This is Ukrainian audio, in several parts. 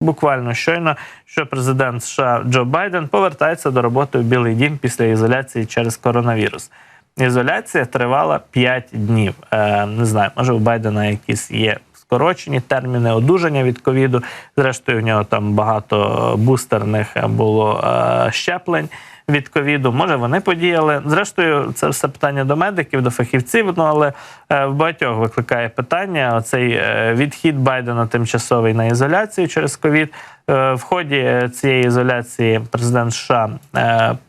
буквально щойно, що президент США Джо Байден повертається до роботи у Білий Дім після ізоляції через коронавірус. Ізоляція тривала 5 днів. Е, не знаю, може у Байдена якісь є скорочені терміни одужання від ковіду. Зрештою, у нього там багато бустерних було е, щеплень від ковіду. Може, вони подіяли. Зрештою, це все питання до медиків, до фахівців. Ну але е, в багатьох викликає питання: оцей е, відхід Байдена тимчасовий на ізоляцію через ковід. Е, В ході цієї ізоляції президент США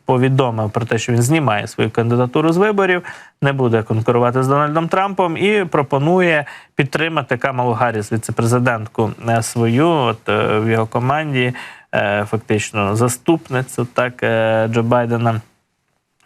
повідомив про те, що він знімає свою кандидатуру з виборів, не буде конкурувати з Дональдом Трампом і пропонує підтримати Камалу Гарріс, віцепрезидентку свою. От в його команді фактично заступницю так е, Джо Байдена.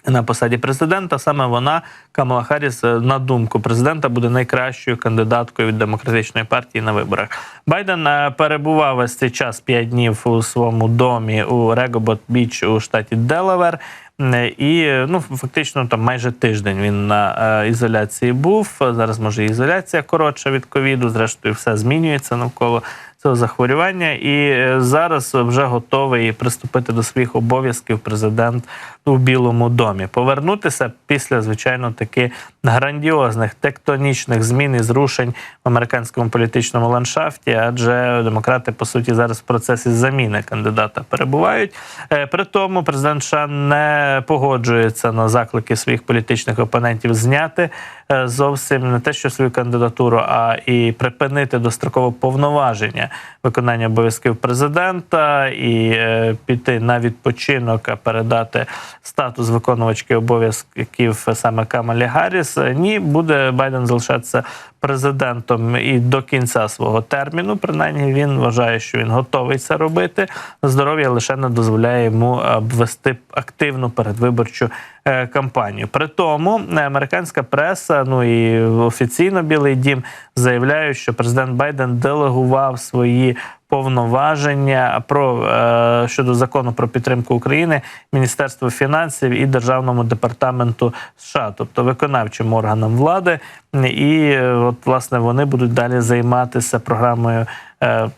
На посаді президента саме вона, Камала Харріс, е, на думку президента, буде найкращою кандидаткою від демократичної партії на виборах. Байден е, перебував весь цей час 5 днів у своєму домі у Регобот Біч у штаті Делавер. Е, І е, ну фактично там майже тиждень він на е, ізоляції був. Зараз може ізоляція коротша від ковіду. Зрештою, все змінюється навколо цього захворювання, і е, зараз вже готовий приступити до своїх обов'язків президент у Білому домі. Повернутися після звичайно таки грандіозних тектонічних змін і зрушень в американському політичному ландшафті, адже демократи по суті зараз в процесі заміни кандидата перебувають. Е, При тому президент США не погоджується на заклики своїх політичних опонентів зняти е, зовсім не те, що свою кандидатуру, а і припинити достроково повноваження виконання обов'язків президента і е, піти на відпочинок, а передати статус виконувачки обов'язків саме Камалі Гарріс. Ні, буде Байден залишатися президентом і до кінця свого терміну. Принаймні він вважає, що він готовий це робити. Здоров'я лише не дозволяє йому е, вести активну передвиборчу е, кампанію. При тому е, американська преса, ну і офіційно Білий Дім заявляють, що президент Байден делегував свої повноваження про е, щодо закону про підтримку України Міністерству фінансів і Державному департаменту США, тобто виконавчим органам влади, і е, от власне вони будуть далі займатися програмою. е,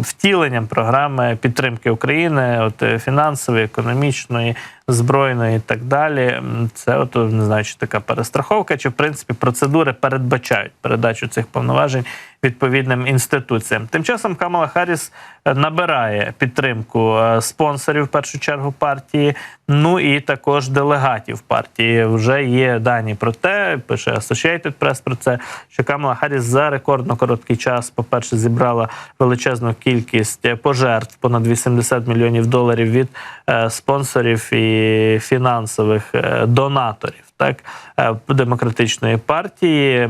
Втіленням програми підтримки України, от е, фінансової, економічної, збройної і так далі. Це от не знаю, чи така перестраховка, чи в принципі процедури передбачають передачу цих повноважень відповідним інституціям. Тим часом Камала Харріс набирає підтримку спонсорів в першу чергу партії. Ну і також делегатів партії. Вже є дані про те, пише Associated Press про це, що Камала Харріс за рекордно короткий час, по-перше, зібрала величезну кількість пожертв, понад 80 мільйонів доларів від е, спонсорів і фінансових е, донаторів. Так, е, демократичної партії,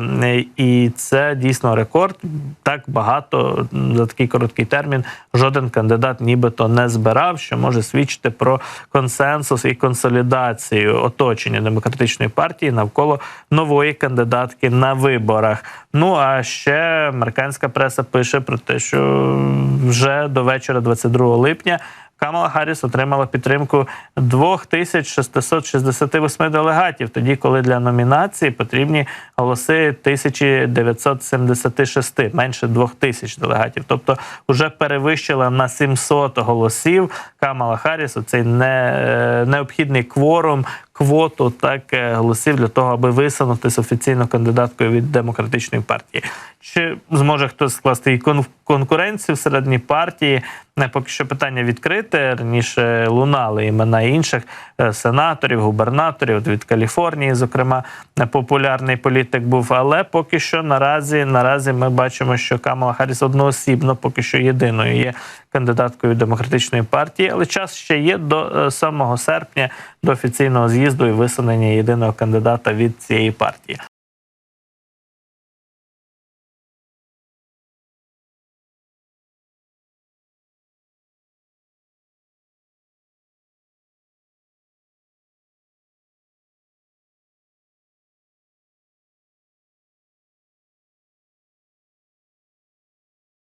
і це дійсно рекорд. Так багато за такий короткий термін жоден кандидат нібито не збирав, що може свідчити про консенсус і консолідацію оточення демократичної партії навколо нової кандидатки на виборах. Ну а ще американська преса пише про те, що вже до вечора, 22 липня. Камала Гарріс отримала підтримку 2668 делегатів, тоді коли для номінації потрібні голоси 1976, менше 2000 делегатів. Тобто вже перевищила на 700 голосів Камала Харріс цей не, необхідний кворум. Квоту так голосів для того, аби висунутися офіційно кандидаткою від демократичної партії. Чи зможе хтось скласти і кон- конкуренцію всередині партії? Не поки що питання відкрите. Раніше лунали імена інших е, сенаторів, губернаторів від Каліфорнії, зокрема, е, популярний політик був. Але поки що наразі наразі ми бачимо, що Камала Харріс одноосібно, поки що єдиною є кандидаткою демократичної партії. Але час ще є до е, 7 серпня до офіційного з'їзду і висунення єдиного кандидата від цієї партії.